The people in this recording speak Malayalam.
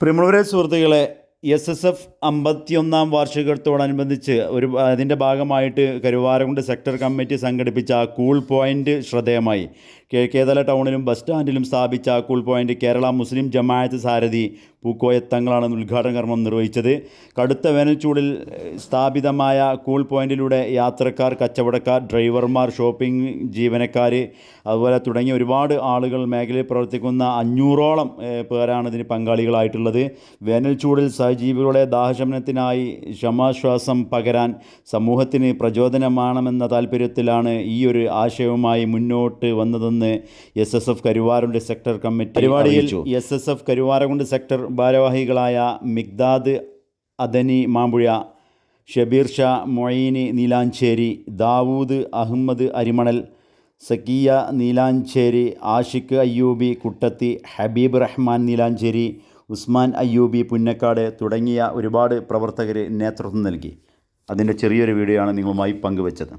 പ്രിമുളരെ സുഹൃത്തുക്കളെ എസ് എസ് എഫ് അമ്പത്തിയൊന്നാം വാർഷികത്തോടനുബന്ധിച്ച് ഒരു അതിന്റെ ഭാഗമായിട്ട് കരുവാരകുണ്ട് സെക്ടർ കമ്മിറ്റി സംഘടിപ്പിച്ച കൂൾ പോയിന്റ് ശ്രദ്ധേയമായി. കിഴക്കേതല ടൗണിലും ബസ് സ്റ്റാൻഡിലും സ്ഥാപിച്ച കൂൾ പോയിന്റ് കേരള മുസ്ലിം ജമാഅത്ത് സാരഥി പൂക്കോയത്തങ്ങളാണ് ഉദ്ഘാടന കർമ്മം നിർവഹിച്ചത്. കടുത്ത വേനൽച്ചൂടിൽ സ്ഥാപിതമായ കൂൾ പോയിന്റിലൂടെ യാത്രക്കാർ കച്ചവടക്കാർ ഡ്രൈവർമാർ ഷോപ്പിംഗ് ജീവനക്കാർ അതുപോലെ തുടങ്ങിയ ഒരുപാട് ആളുകൾ മേഖലയിൽ പ്രവർത്തിക്കുന്ന അഞ്ഞൂറോളം പേരാണ് ഇതിന് പങ്കാളികളായിട്ടുള്ളത്. വേനൽച്ചൂടിൽ സഹജീവികളുടെ ദാഹശമനത്തിനായി ക്ഷമാശ്വാസം പകരാൻ സമൂഹത്തിന് പ്രചോദനമാണെന്ന താല്പര്യത്തിലാണ് ഈ ഒരു ആശയവുമായി മുന്നോട്ട് വന്നതെന്ന് S S F Karuvarundu sector committee പരിപാടിയിൽ S S F Karuvarakundu sector ഭാരവാഹികളായ മിഗ്ദാദ് അദനി മാമ്പുഴ ഷബീർ ഷാ മൊയ്നി നീലാഞ്ചേരി ദാവൂദ് അഹമ്മദ് അരിമണൽ സക്കിയ നീലാഞ്ചേരി ആഷിഖ് അയ്യൂബി കുട്ടത്തി ഹബീബ് റഹ്മാൻ നീലാഞ്ചേരി ഉസ്മാൻ അയ്യൂബി പുന്നക്കാട് തുടങ്ങിയ ഒരുപാട് പ്രവർത്തകർ നേതൃത്വം നൽകി. അതിന്റെ ചെറിയൊരു വീഡിയോ ആണ് നിങ്ങളുമായി പങ്കുവച്ചത്.